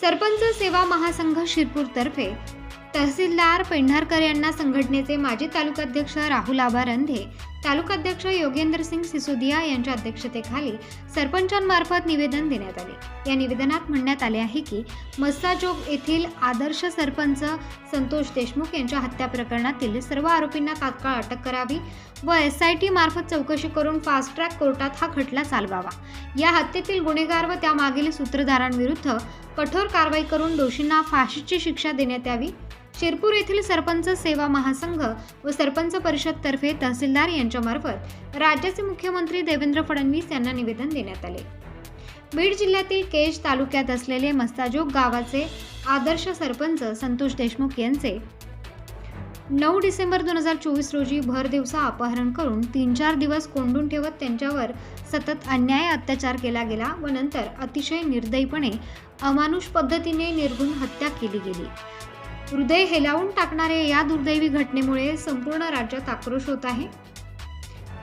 सरपंच सेवा महासंघ शिरपूरतर्फे तहसीलदार पेंढारकर यांना संघटनेचे माजी तालुकाध्यक्ष राहुल आभारंधे तालुकाध्यक्ष योगेंद्र सिंग सिसोदिया यांच्या अध्यक्षतेखाली सरपंचांमार्फत निवेदन देण्यात आले. या निवेदनात म्हणण्यात आले आहे की मस्साजोग येथील आदर्श सरपंच संतोष देशमुख यांच्या हत्या प्रकरणातील सर्व आरोपींना तात्काळ अटक करावी व एस आय टी मार्फत चौकशी करून फास्ट ट्रॅक कोर्टात हा खटला चालवावा. या हत्येतील गुन्हेगार व त्यामागील सूत्रधारांविरुद्ध कठोर कारवाई करून दोषींना फाशीची शिक्षा देण्यात यावी शिरपूर येथील सरपंच सेवा महासंघ व सरपंच परिषदतर्फे तहसीलदार यांच्यामार्फत राज्याचे मुख्यमंत्री देवेंद्र फडणवीस यांना निवेदन देण्यात आले. बीड जिल्ह्यातील केज तालुक्यात असलेले मस्ताजोग गावाचे आदर्श सरपंच संतोष देशमुख यांचे नऊ डिसेंबर दोन हजार चोवीस रोजी भर दिवसा अपहरण करून तीन चार दिवस कोंडून ठेवत त्यांच्यावर सतत अन्याय अत्याचार केला गेला व नंतर अतिशय निर्दयीपणे अमानुष पद्धतीने निर्गुण हत्या केली गेली. हृदय हेलावून टाकणाऱ्या या दुर्दैवी घटनेमुळे संपूर्ण राज्यात आक्रोश होत आहे.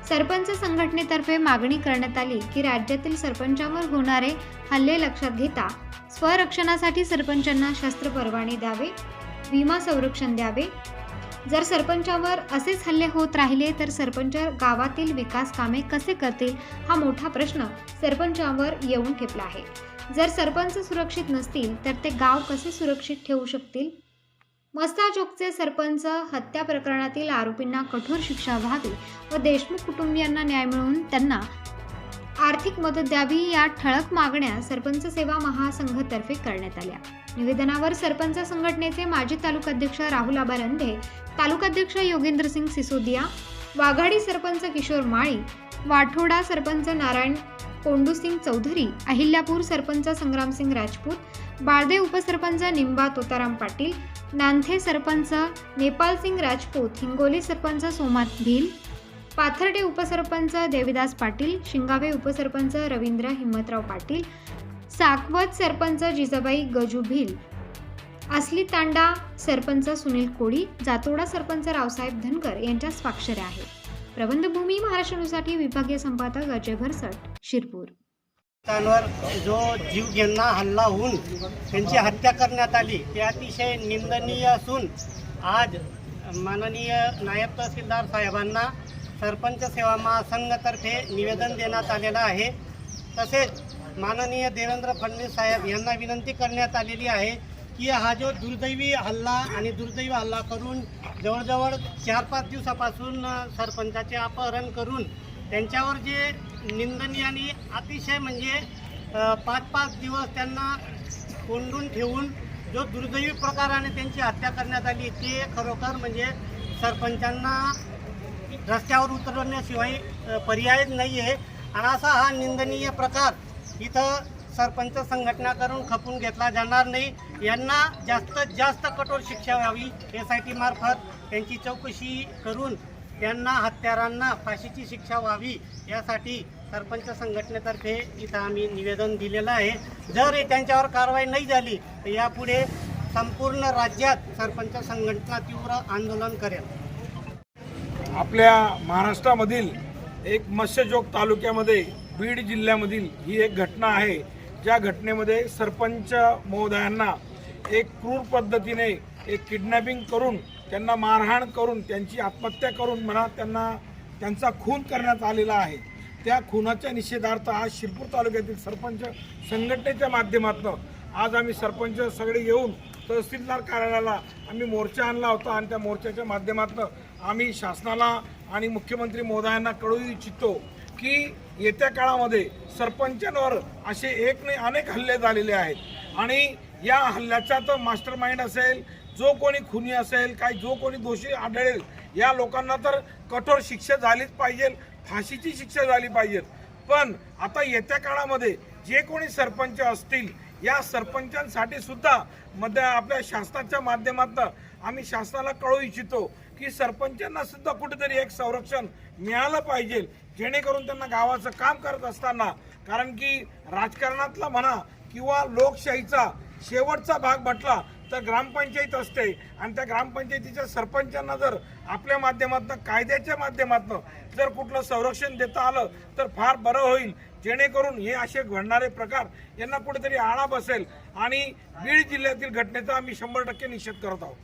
सरपंच संघटनेतर्फे मागणी करण्यात आली की राज्यातील सरपंचांवर होणारे हल्ले लक्षात घेता स्वरक्षणासाठी सरपंचांना शस्त्र परवाने द्यावे विमा संरक्षण द्यावे. जर सरपंचावर असेच हल्ले होत राहिले तर सरपंच गावातील विकास कामे कसे करतील हा मोठा प्रश्न सरपंचावर येऊन ठेपला आहे. जर सरपंच सुरक्षित नसतील तर ते गाव कसे सुरक्षित ठेवू शकतील? मस्ताजोगचे सरपंच हत्या प्रकरणातील आरोपींना कठोर शिक्षा व्हावी व देशमुख कुटुंबियांना न्याय मिळवून त्यांना आर्थिक मदत द्यावी या ठळक मागण्या सरपंच सेवा महासंघतर्फे करण्यात आल्या. निवेदनावर सरपंच संघटनेचे माजी तालुकाध्यक्ष राहुल आबा रंधे तालुकाध्यक्ष योगेंद्र सिंग सिसोदिया वाघाडी सरपंच किशोर माळी वाठोडा सरपंच नारायण कोंडूसिंग चौधरी अहिल्यापूर सरपंच संग्रामसिंग राजपूत बाळदे उपसरपंच निंबा तोताराम पाटील नांथे सरपंच नेपालसिंग राजपूत हिंगोली सरपंच सोमात भिल पाथर्डे उपसरपंच देविदास पाटील शिंगावे उपसरपंच रवींद्र हिम्मतराव पाटील साकवत सरपंच जिजाबाई गजू भिल असली तांडा सरपंच सुनील कोळी जातोडा सरपंच रावसाहेब धनकर यांच्या स्वाक्षऱ्या आहेत. प्रबंधभूमी महाराष्ट्र न्यूजसाठी विभागीय संपादक अजय भरसट शिरपूर. जो जीव यांना हल्ला होऊन त्यांची हत्या करण्यात आली ते अतिशय निंदनीय असून आज माननीय नायब तहसीलदार साहेबांना सरपंच सेवा महासंघतर्फे निवेदन देण्यात आलेलं आहे. तसेच माननीय देवेंद्र फडणवीस साहेब यांना विनंती करण्यात आलेली आहे की हा जो दुर्दैवी हल्ला आणि दुर्दैवी हल्ला करून जवळजवळ चार पाच दिवसापासून सरपंचाचे अपहरण करून त्यांच्यावर जे निंदनीय आणि अतिशय म्हणजे पाच पाच दिवस त्यांना कोंडून ठेवून जो दुर्दैवी प्रकाराने त्यांची हत्या करण्यात आली ते खरोखर म्हणजे सरपंचांना रस्त्यावर उतरवण्याशिवाय पर्याय पर्यायच नाही आहे आणि असा हा निंदनीय प्रकार इथं सरपंच संघटना करून खपून घेतला जाणार नाही. यांना जास्तीत जास्त कठोर शिक्षा व्हावी एस आय टी मार्फत त्यांची चौकशी करून त्यांना हत्यारांना फाशीची शिक्षा व्हावी यासाठी सरपंच संघटनेतर्फे इथं आम्ही निवेदन दिलेलं आहे. जर हे त्यांच्यावर कारवाई नाही झाली तर यापुढे संपूर्ण राज्यात सरपंच संघटना तीव्र आंदोलन करेल. आपल्या महाराष्ट्रामधील एक मत्स्यजोग तालुक्यामध्ये बीड जिल्ह्यामधील ही एक घटना आहे. ज्या घटनेमध्ये सरपंच महोदयांना एक क्रूर पद्धतीने एक किडनॅपिंग करून त्यांना मारहाण करून त्यांची आत्महत्या करून म्हणा त्यांना त्यांचा खून करण्यात आलेला आहे. त्या खुनाच्या निषेधार्थ आज शिरपूर तालुक्यातील सरपंच संघटनेच्या माध्यमातून आज आम्ही सरपंच सगळे येऊन तहसीलदार कार्यालयाला आम्ही मोर्चा आणला होता आणि त्या मोर्चाच्या माध्यमातून आम्ही शासनाला आणि मुख्यमंत्री महोदयांना कळू इच्छितो की येत्या काळामध्ये सरपंचांवर असे एक नाही अनेक हल्ले झालेले आहेत. आणि या हल्ल्याचा तर मास्टर माइंड असेल जो कोणी खुनी असेल काय जो कोणी दोषी आढळेल या लोकांना तर कठोर शिक्षा झालीच पाहिजे फाशीची शिक्षा झाली पाहिजे. पण आता येत्या काळामध्ये जे कोणी सरपंच असतील या सरपंचांसाठी सुद्धा मध्ये आपल्या शासनाच्या माध्यमातून आम्ही शासनाला कळू इच्छितो की सरपंचांना सुद्धा कुठेतरी एक संरक्षण मिळालं पाहिजे जेणेकरून त्यांना गावाचं काम करत असताना कारण की राजकारणातला म्हणा किंवा लोकशाहीचा शेवटचा भाग म्हटला तर ग्रामपंचायत असते. आणि त्या ग्रामपंचायतीच्या सरपंचांना जर आपल्या माध्यमातून कायद्याच्या माध्यमातून जर कुठलं संरक्षण देता आलं तर फार बरं होईल. जेणेकरून हे असे घडणारे प्रकार यांना कुठेतरी आळा बसेल. आणि बीड जिल्ह्यातील घटनेचा आम्ही शंभर टक्के निषेध करत आहोत.